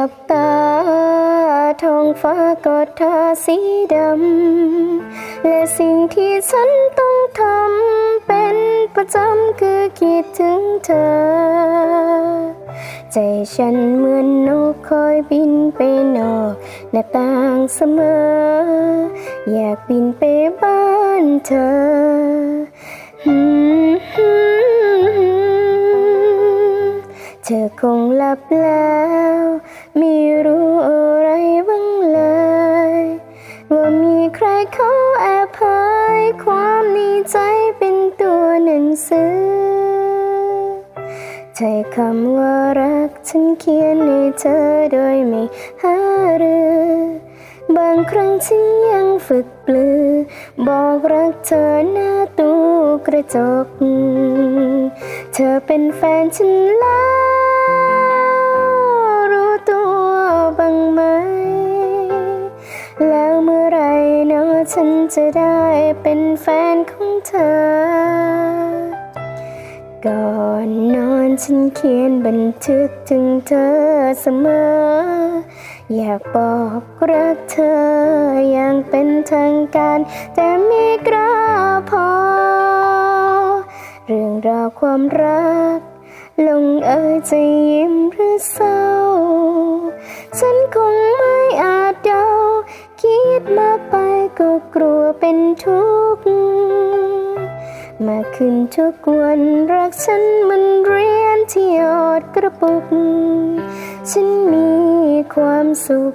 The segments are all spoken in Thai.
อนหลับตาท้องฟ้ากอดทาสีดำ และสิ่งที่ฉันต้องทำเป็นประจำคือคิดถึงเธอ ใจฉันเหมือนนกคอยบินไปนอกหน้าต่างเสมอ อยากบินไปบ้านเธอ เธอคงหลับแล้ว ไม่รู้อะไรบ้างเลย ว่ามีใครเขาแอบเผยความในใจเป็นตัวหนังสือใช้คำว่ารักฉันเขียนให้เธอโดยไม่หารือบางครั้งฉันยังฝึกปลือ บอกรักเธอหน้าตู้กระจก เธอเป็นแฟนฉันแล้ว ฉันจะได้เป็นแฟนของเธอ ก่อนนอนฉันเขียนบันทึกถึงเธอเสมอ อยากบอกรักเธออย่างเป็นทางการ แต่ไม่กล้าพอ เรื่องราวความรัก ลงเอยจะยิ้มหรือเศร้า ฉันคง คิดมากไปก็กลัวเป็นทุกข์มาขึ้นทุกวันรักฉันมันเรียนที่ยอดกระปุก ฉันมีความสุข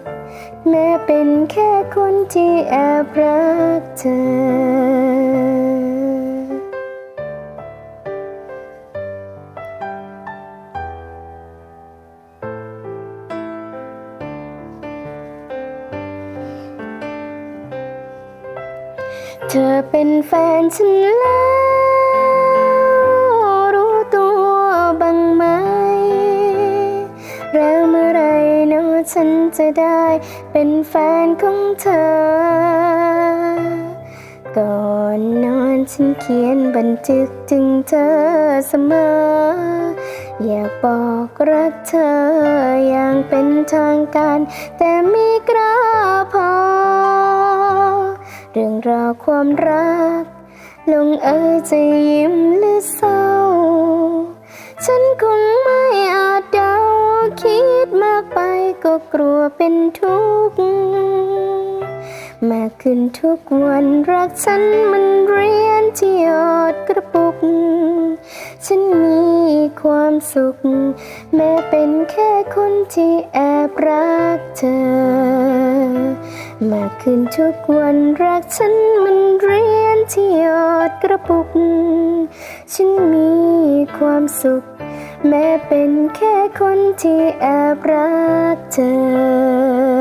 แม้เป็นแค่คนที่แอบรักเธอ เธอเป็นแฟนฉันแล้ว รู้ตัวบ้างไหม แล้วเมื่อไหรเนาะฉันจะได้เป็นแฟนของเธอ ก่อนนอนฉันเขียนบันทึกถึงเธอเสมอ อยากบอกรักเธออย่างเป็นทางการ แต่ไม่กล้าพอ เรื่องราวความรัก ลงเอยจะยิ้มหรือเศร้า ฉันคงไม่อาจเดาคิดมากไปก็กลัวเป็นทุกข์มากขึ้นทุกวันรักฉันมันเรียนที่ยอดกระปุก ฉันมีความสุข แม้เป็นแค่คนที่แอบรักเธอ มากขึ้นทุกวันรักฉันมันเรียนที่ยอดกระปุก ฉันมีความสุข แม้เป็นแค่คนที่แอบรักเธอ